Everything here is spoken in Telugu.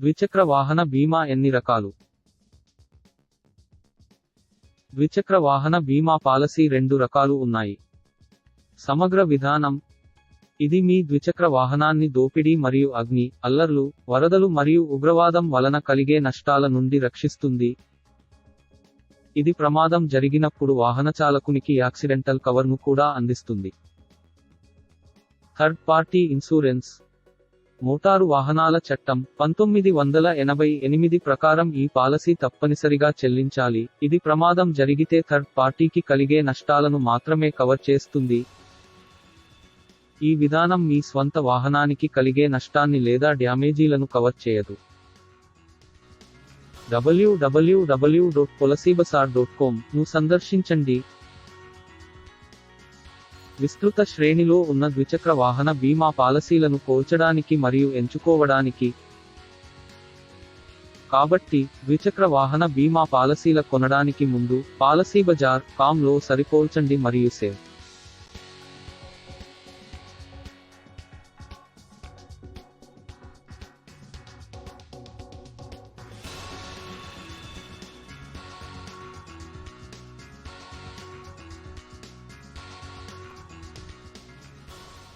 ద్విచక్ర వాహన బీమా ఎన్ని రకాలు? ద్విచక్ర వాహన బీమా పాలసీ రెండు రకాలు ఉన్నాయి. సమగ్ర విధానం. ఇది మీ ద్విచక్ర వాహనాన్ని దోపిడీ మరియు అగ్ని అల్లర్లు వరదలు మరియు ఉగ్రవాదం వలన కలిగే నష్టాల నుండి రక్షిస్తుంది. ఇది ప్రమాదం జరిగినప్పుడు వాహనచాలకునికి యాక్సిడెంటల్ కవర్ను కూడా అందిస్తుంది. Third party insurance. మోటారు వాహనాల చట్టం పంతొమ్మిది వందల ఎనభై ఎనిమిది ప్రకారం ఈ పాలసీ తప్పనిసరిగా చెల్లించాలి. ఇది ప్రమాదం జరిగితే థర్డ్ పార్టీకి కలిగే నష్టాలను మాత్రమే కవర్ చేస్తుంది. ఈ విధానం మీ స్వంత వాహనానికి కలిగే నష్టాన్ని లేదా డ్యామేజీలను కవర్ చేయదు. డబ్ల్యూడబ్ల్యూడబ్ల్యూ డాట్ పొలసీబసార్ డాట్ కామ్ను సందర్శించండి. విస్తృత శ్రేణిలో ఉన్న ద్విచక్ర వాహన బీమా పాలసీలను పోల్చడానికి మరియు ఎంచుకోవడానికి. కాబట్టి ద్విచక్ర వాహన బీమా పాలసీల కొనడానికి ముందు పాలసీ బజార్ కామ్లో సరిపోల్చండి మరియు సేవ్.